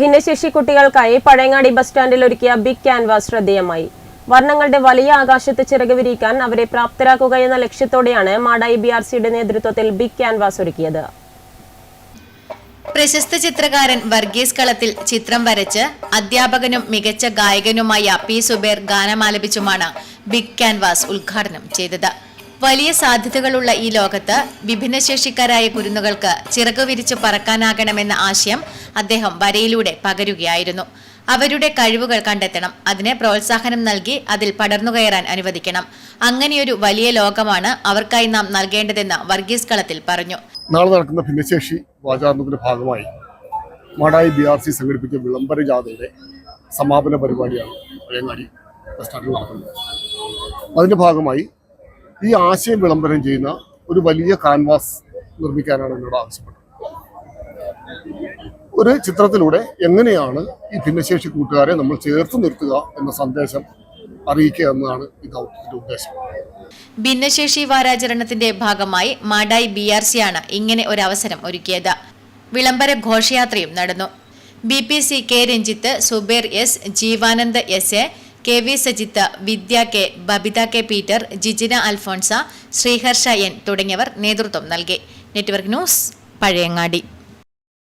ഭിന്നശേഷി കുട്ടികൾക്കായി പഴയങ്ങാടി ബസ് സ്റ്റാൻഡിൽ ഒരുക്കിയ ബിഗ് ക്യാൻവാസ് ശ്രദ്ധേയമായി. വർണങ്ങളുടെ വലിയ ആകാശത്ത് ചിറക് വിരിക്കാൻ അവരെ പ്രാപ്തരാക്കുക എന്ന ലക്ഷ്യത്തോടെയാണ് മാടായി ബി ആർ സിയുടെ നേതൃത്വത്തിൽ ബിഗ് ക്യാൻവാസ് ഒരുക്കിയത്. പ്രശസ്ത ചിത്രകാരൻ വർഗീസ് കളത്തിൽ ചിത്രം വരച്ച് അധ്യാപകനും മികച്ച ഗായകനുമായ പി സുബേർ ഗാനമാലപിച്ചുമാണ് ബിഗ് ക്യാൻവാസ് ഉദ്ഘാടനം ചെയ്തത്. വലിയ സാധ്യതകളുള്ള ഈ ലോകത്ത് വിഭിന്നശേഷിക്കാരായ കുരുന്നുകൾക്ക് ചിറകു വിരിച്ച് പറക്കാനാകണമെന്ന ആശയം അദ്ദേഹം വരയിലൂടെ പകരുകയായിരുന്നു. അവരുടെ കഴിവുകൾ കണ്ടെത്തണം അതിനെ പ്രോത്സാഹനം നൽകി അതിൽ പടർന്നുകയറാൻ അനുവദിക്കണം. അങ്ങനെയൊരു വലിയ ലോകമാണ് അവർക്കായി നാം നൽകേണ്ടതെന്ന് വർഗീസ് കളത്തിൽ പറഞ്ഞു. നാളെ നടക്കുന്ന ഭിന്നശേഷി വാചാരണത്തിന്റെ ഭാഗമായി മാടായി ബി ആർ സി സംഘടിപ്പിച്ച വിളംബര ജാഥയുടെ സമാപന പരിപാടിയാണ് നടക്കുന്നത് അതിന്റെ ഭാഗമായി ഈ ആശയം വിളംബരം ചെയ്യുന്ന ഒരു വലിയ കാൻവാസ് നിർമ്മിക്കാനാണ് എന്നോട് ആവശ്യപ്പെട്ടത്. ഒരു ചിത്രത്തിലൂടെ എങ്ങനെയാണ് ഈ ഭിന്നശേഷി കൂട്ടുകാരെ നമ്മൾ ചേർത്ത് നിർത്തുക എന്ന സന്ദേശം അറിയിക്കുക എന്നതാണ് ദൗത്യത്തിന്റെ ഉദ്ദേശം. ഭിന്നശേഷി വാരാചരണത്തിന്റെ ഭാഗമായി മാടായി ബി ആർ സി ആണ് ഇങ്ങനെ ഒരു അവസരം ഒരുക്കിയത്. വിളംബര ഘോഷയാത്രയും നടന്നു. B P C K Ranjith Subair S Jeevanand S A K V Sajith Vidya K Babitha K Peter Jijina Alphonsa Sreeharsha N തുടങ്ങിയവർ നേതൃത്വം നൽകി. Network news Pazhayangadi.